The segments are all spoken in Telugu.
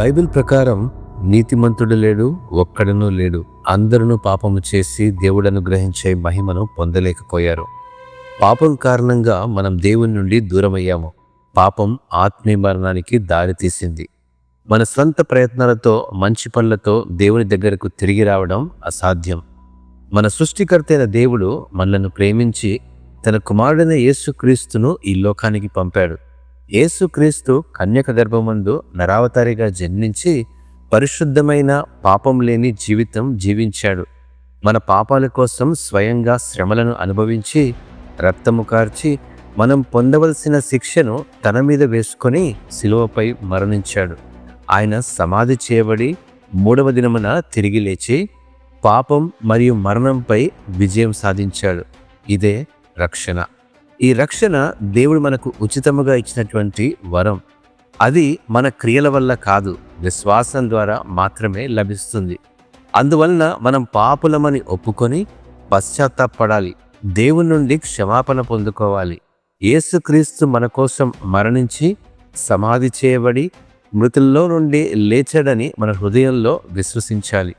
బైబిల్ ప్రకారం నీతిమంతుడు లేడు ఒక్కడనూ లేడు. అందరూ పాపము చేసి దేవుడను గ్రహించే మహిమను పొందలేకపోయారు. పాపం కారణంగా మనం దేవుని నుండి దూరమయ్యాము. పాపం ఆత్మీయ మరణానికి దారితీసింది మన స్వంత ప్రయత్నాలతో మంచి పనులతో దేవుని దగ్గరకు తిరిగి రావడం అసాధ్యం. మన సృష్టికర్తైన దేవుడు మనలను ప్రేమించి తన కుమారుడైన యేసుక్రీస్తును ఈ లోకానికి పంపాడు. యేసుక్రీస్తు కన్యక గర్భమందు నరావతారిగా జన్మించి పరిశుద్ధమైన పాపం లేని జీవితం జీవించాడు. మన పాపాల కోసం స్వయంగా శ్రమలను అనుభవించి రక్తము కార్చి మనం పొందవలసిన శిక్షను తన మీద వేసుకొని శిలువపై మరణించాడు. ఆయన సమాధి చేయబడి మూడవ దినమున తిరిగి లేచి పాపం మరియు మరణంపై విజయం సాధించాడు. ఇదే రక్షణ. ఈ రక్షణ దేవుడు మనకు ఉచితముగా ఇచ్చినటువంటి వరం. అది మన క్రియల వల్ల కాదు విశ్వాసం ద్వారా మాత్రమే లభిస్తుంది. అందువలన మనం పాపులమని ఒప్పుకొని పశ్చాత్తాపడాలి. దేవుని నుండి క్షమాపణ పొందుకోవాలి. యేసుక్రీస్తు మన కోసం మరణించి సమాధి చేయబడి మృతుల్లో నుండి లేచాడని మన హృదయంలో విశ్వసించాలి.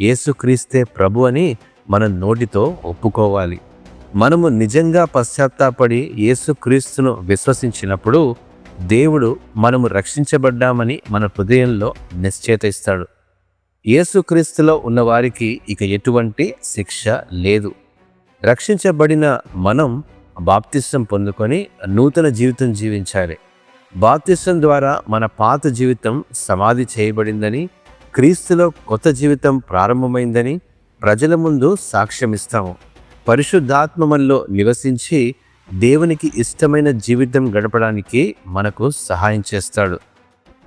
యేసుక్రీస్తే ప్రభు అని మన నోటితో ఒప్పుకోవాలి. మనము నిజంగా పశ్చాత్తాపడి యేసుక్రీస్తును విశ్వసించినప్పుడు దేవుడు మనము రక్షించబడ్డామని మన హృదయంలో నిశ్చేతిస్తాడు యేసుక్రీస్తులో ఉన్నవారికి ఇక ఎటువంటి శిక్ష లేదు. రక్షించబడిన మనం బాప్తిసం పొందుకొని నూతన జీవితం జీవించాలి. బాప్తిసం ద్వారా మన పాత జీవితం సమాధి చేయబడిందని క్రీస్తులో కొత్త జీవితం ప్రారంభమైందని ప్రజల ముందు సాక్ష్యమిస్తాము. పరిశుద్ధాత్మమంలో నివసించి దేవునికి ఇష్టమైన జీవితం గడపడానికి మనకు సహాయం చేస్తాడు.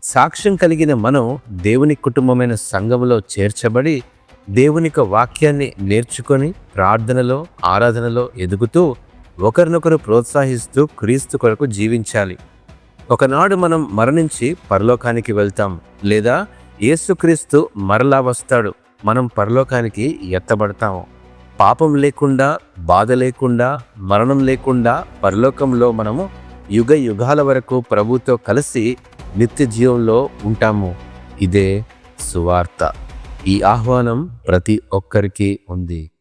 సాక్ష్యం కలిగిన మనం దేవుని కుటుంబమైన సంఘములో చేర్చబడి దేవునిక వాక్యాన్ని నేర్చుకొని ప్రార్థనలో ఆరాధనలో ఎదుగుతూ ఒకరినొకరు ప్రోత్సహిస్తూ క్రీస్తు కొరకు జీవించాలి. ఒకనాడు మనం మరణించి పరలోకానికి వెళ్తాం లేదా యేసుక్రీస్తు మరలా వస్తాడు. మనం పరలోకానికి ఎత్తబడతాము. పాపం లేకుండా బాధ లేకుండా మరణం లేకుండా పరలోకంలో మనము యుగ యుగాల వరకు ప్రభుతో కలిసి నిత్య జీవంలో ఉంటాము. ఇదే సువార్త. ఈ ఆహ్వానం ప్రతి ఒక్కరికి ఉంది.